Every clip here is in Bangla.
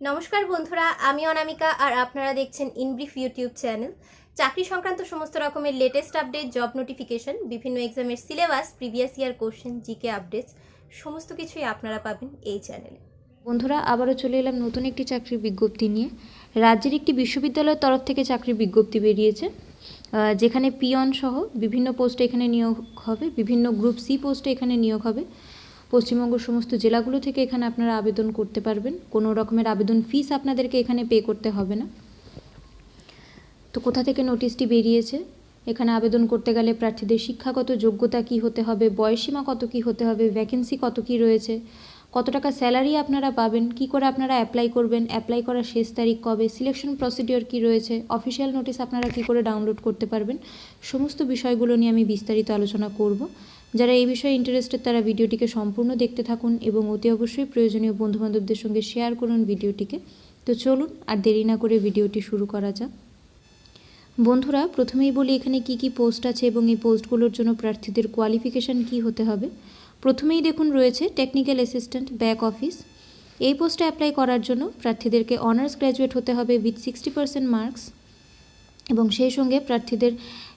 নমস্কার বন্ধুরা, আমি অনামিকা আর আপনারা দেখছেন ইনব্রিফ ইউটিউব চ্যানেল চাকরি সংক্রান্ত সমস্ত রকমের লেটেস্ট আপডেট জব নোটিফিকেশন বিভিন্ন এক্সামের syllabus previous year question GK updates সমস্ত কিছুই আপনারা পাবেন এই চ্যানেলে বন্ধুরা, আবারও চলে এলাম নতুন একটি চাকরির বিজ্ঞপ্তি নিয়ে। রাজ্যের একটি বিশ্ববিদ্যালয়ের তরফ থেকে চাকরির বিজ্ঞপ্তি বেরিয়েছে যেখানে পিয়ন সহ বিভিন্ন পোস্টে এখানে নিয়োগ হবে, বিভিন্ন গ্রুপ সি পোস্টে এখানে নিয়োগ হবে। পশ্চিমবঙ্গের সমস্ত জেলাগুলো থেকে এখানে আপনারা আবেদন করতে পারবেন। কোনো রকমের আবেদন ফিস আপনাদেরকে এখানে পে করতে হবে না। তো কোথা থেকে নোটিশটি বেরিয়েছে? এখানে আবেদন করতে গেলে প্রার্থীদের শিক্ষাগত যোগ্যতা কি হতে হবে? বয়সীমা কত কি হতে হবে? ভ্যাকেন্সি কত কি রয়েছে? কত টাকা স্যালারি আপনারা পাবেন? কি করে আপনারা অ্যাপ্লাই করবেন? অ্যাপ্লাই করার শেষ তারিখ কবে? সিলেকশন প্রসিডিওর কি রয়েছে? অফিসিয়াল নোটিশ আপনারা কি করে ডাউনলোড করতে পারবেন? সমস্ত বিষয়গুলো নিয়ে আমি বিস্তারিত আলোচনা করব। যারা এই বিষয়ে ইন্টারেস্টেড তারা ভিডিওটিকে সম্পূর্ণ দেখতে থাকুন এবং অতি অবশ্যই প্রয়োজনীয় বন্ধুবান্ধবদের সঙ্গে শেয়ার করুন ভিডিওটিকে। তো চলুন আর দেরি না করে ভিডিওটি শুরু করা যাক। বন্ধুরা, প্রথমেই বলি এখানে কি কি পোস্ট আছে এবং এই পোস্টগুলোর জন্য প্রার্থীদের কোয়ালিফিকেশান কি হতে হবে। প্রথমেই দেখুন রয়েছে টেকনিক্যাল অ্যাসিস্ট্যান্ট ব্যাক অফিস এই পোস্টে অ্যাপ্লাই করার জন্য প্রার্থীদেরকে অনার্স গ্র্যাজুয়েট হতে হবে উইথ সিক্সটি পার্সেন্ট মার্কস এবং সেই সঙ্গে প্রার্থীদের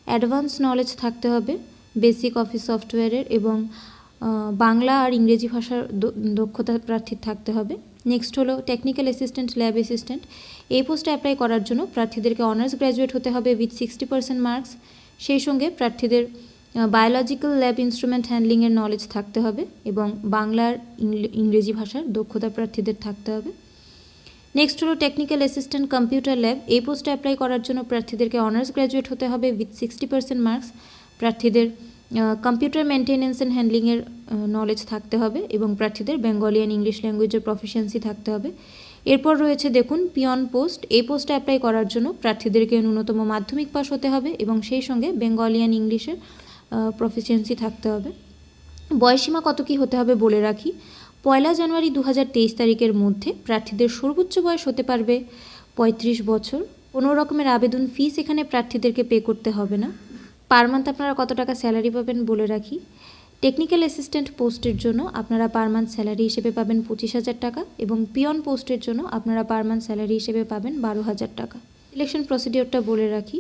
অ্যাডভান্স নলেজ থাকতে হবে। বেসিক অফিস সফটওয়্যারের এবং বাংলা আর ইংরেজি ভাষার দক্ষতা প্রার্থীর থাকতে হবে। নেক্সট হলো টেকনিক্যাল অ্যাসিস্ট্যান্ট ল্যাব অ্যাসিস্ট্যান্ট এই পোস্টে অ্যাপ্লাই করার জন্য প্রার্থীদেরকে অনার্স গ্র্যাজুয়েট হতে হবে উইথ সিক্সটি পার্সেন্ট মার্কস সেই সঙ্গে প্রার্থীদের বায়োলজিক্যাল ল্যাব ইনস্ট্রুমেন্ট হ্যান্ডলিংয়ের নলেজ থাকতে হবে এবং বাংলার ইংরেজি ভাষার দক্ষতা প্রার্থীদের থাকতে হবে। নেক্সট হলো টেকনিক্যাল অ্যাসিস্ট্যান্ট কম্পিউটার ল্যাব এই পোস্টে অ্যাপ্লাই করার জন্য প্রার্থীদেরকে অনার্স গ্র্যাজুয়েট হতে হবে উইথ সিক্সটি পার্সেন্ট মার্কস প্রার্থীদের কম্পিউটার মেনটেনেন্স অ্যান্ড হ্যান্ডলিংয়ের নলেজ থাকতে হবে এবং প্রার্থীদের বেঙ্গলি অ্যান্ড ইংলিশ ল্যাঙ্গুয়েজের প্রফিসিয়েন্সি থাকতে হবে। এরপর রয়েছে দেখুন পিয়ন পোস্ট এই পোস্টে অ্যাপ্লাই করার জন্য প্রার্থীদেরকে ন্যূনতম মাধ্যমিক পাস হতে হবে এবং সেই সঙ্গে বেঙ্গলি অ্যান্ড ইংলিশের প্রফিসিয়েন্সি থাকতে হবে। বয়সীমা কত কি হতে হবে বলে রাখি। পয়লা জানুয়ারি দু হাজার তেইশ তারিখের মধ্যে প্রার্থীদের সর্বোচ্চ বয়স হতে পারবে পঁয়ত্রিশ বছর। কোনো রকমের আবেদন ফিস এখানে প্রার্থীদেরকে পে করতে হবে না। পার মান্থ আপনারা কত টাকা স্যালারি পাবেন বলে রাখি। টেকনিক্যাল অ্যাসিস্ট্যান্ট পোস্টের জন্য আপনারা পার মান্থ স্যালারি হিসেবে পাবেন পঁচিশ হাজার টাকা এবং পিয়ন পোস্টের জন্য আপনারা পার মান্থ স্যালারি হিসেবে পাবেন বারো হাজার টাকা। সিলেকশন প্রসিডিওরটা বলে রাখি।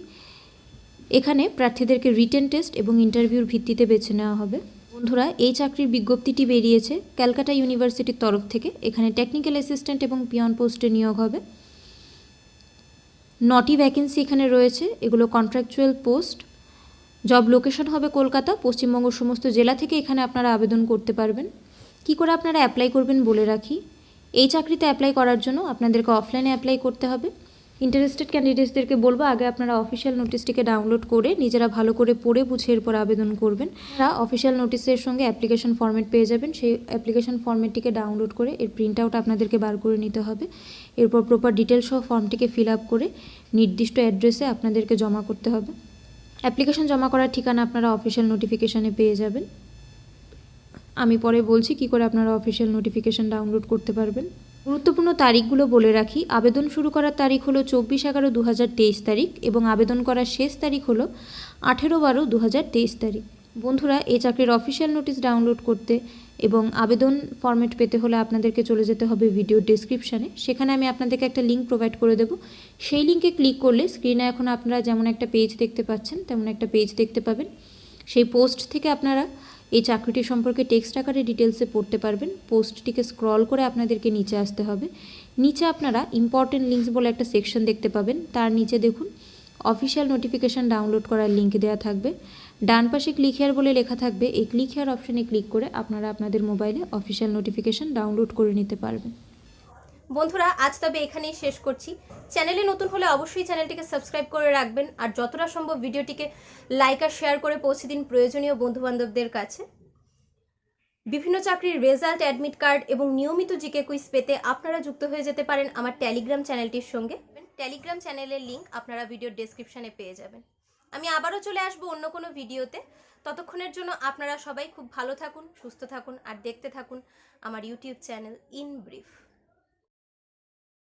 এখানে প্রার্থীদেরকে রিটেন টেস্ট এবং ইন্টারভিউর ভিত্তিতে বেছে নেওয়া হবে। বন্ধুরা, এই চাকরির বিজ্ঞপ্তিটি বেরিয়েছে ক্যালকাটা ইউনিভার্সিটির তরফ থেকে। এখানে টেকনিক্যাল অ্যাসিস্ট্যান্ট এবং পিয়ন পোস্টে নিয়োগ হবে। নটি ভ্যাকেন্সি এখানে রয়েছে। এগুলো কন্ট্রাকচুয়াল পোস্ট জব লোকেশন হবে কলকাতা, পশ্চিমবঙ্গ সমস্ত জেলা থেকে এখানে আপনারা আবেদন করতে পারবেন। কি করে আপনারা অ্যাপ্লাই করবেন বলে রাখি, এই চাকরিতে অ্যাপ্লাই করার জন্য আপনাদেরকে অফলাইনে অ্যাপ্লাই করতে হবে। ইন্টারেস্টেড ক্যান্ডিডেটসদেরকে বলব, আগে আপনারা অফিসিয়াল নোটিশটিকে ডাউনলোড করে নিজেরা ভালো করে পড়ে বুঝে এরপর আবেদন করবেন। আপনারা অফিসিয়াল নোটিশের সঙ্গে অ্যাপ্লিকেশন ফর্মেট পেয়ে যাবেন, সেই অ্যাপ্লিকেশন ফর্মেটটিকে ডাউনলোড করে এর প্রিন্ট আউট আপনাদেরকে বার করে নিতে হবে। এরপর প্রপার ডিটেলস সহ ফর্মটিকে ফিল আপ করে নির্দিষ্ট অ্যাড্রেসে আপনাদেরকে জমা করতে হবে। অ্যাপ্লিকেশন জমা করার ঠিকানা আপনারা অফিসিয়াল নোটিফিকেশানে পেয়ে যাবেন। আমি পরে বলছি কি করে আপনারা অফিসিয়াল নোটিফিকেশান ডাউনলোড করতে পারবেন। গুরুত্বপূর্ণ তারিখগুলো বলে রাখি, আবেদন শুরু করার তারিখ হলো চব্বিশ এগারো দু তারিখ এবং আবেদন করার শেষ তারিখ হলো আঠেরো বারো দু তারিখ। বন্ধুরা, এই চাকরির অফিসিয়াল নোটিশ ডাউনলোড করতে এবং আবেদন ফরম্যাট পেতে হলে আপনাদেরকে চলে যেতে হবে ভিডিও ডেসক্রিপশানে সেখানে আমি আপনাদেরকে একটা লিঙ্ক প্রোভাইড করে দেবো। সেই লিঙ্কে ক্লিক করলে স্ক্রিনে এখন আপনারা যেমন একটা পেজ দেখতে পাচ্ছেন, তেমন একটা পেজ দেখতে পাবেন। সেই পোস্ট থেকে আপনারা এই চাকরিটি সম্পর্কে টেক্সট আকারে ডিটেলসে পড়তে পারবেন। পোস্টটিকে স্ক্রল করে আপনাদেরকে নিচে আসতে হবে। নিচে আপনারা ইম্পর্টেন্ট লিঙ্কস বলে একটা সেকশন দেখতে পাবেন। তার নিচে দেখুন অফিসিয়াল নোটিফিকেশান ডাউনলোড করার লিঙ্ক দেওয়া থাকবে। ডান পাশে ক্লিক হেয়ার বলে লেখা থাকবে। এই ক্লিক হেয়ার অপশানে ক্লিক করে আপনারা আপনাদের মোবাইলে অফিসিয়াল নোটিফিকেশান ডাউনলোড করে নিতে পারবেন। বন্ধুরা, আজ তবে এখানেই শেষ করছি। চ্যানেলে নতুন হলে অবশ্যই চ্যানেলটিকে সাবস্ক্রাইব করে রাখবেন আর যতটা সম্ভব ভিডিওটিকে লাইক আর শেয়ার করে পৌঁছে দিন প্রয়োজনীয় বন্ধুবান্ধবদের কাছে। বিভিন্ন চাকরির রেজাল্ট অ্যাডমিট কার্ড এবং নিয়মিত জিকে কুইজ পেতে আপনারা যুক্ত হয়ে যেতে পারেন আমার টেলিগ্রাম চ্যানেলটির সঙ্গে। টেলিগ্রাম চ্যানেলের লিংক আপনারা ভিডিওর ডেসক্রিপশনে পেয়ে যাবেন। আমি আবারও চলে আসব অন্য কোনো ভিডিওতে। ততক্ষণের জন্য আপনারা সবাই খুব ভালো থাকুন, সুস্থ থাকুন, আর দেখতে থাকুন আমার ইউটিউব চ্যানেল ইন ব্রিফ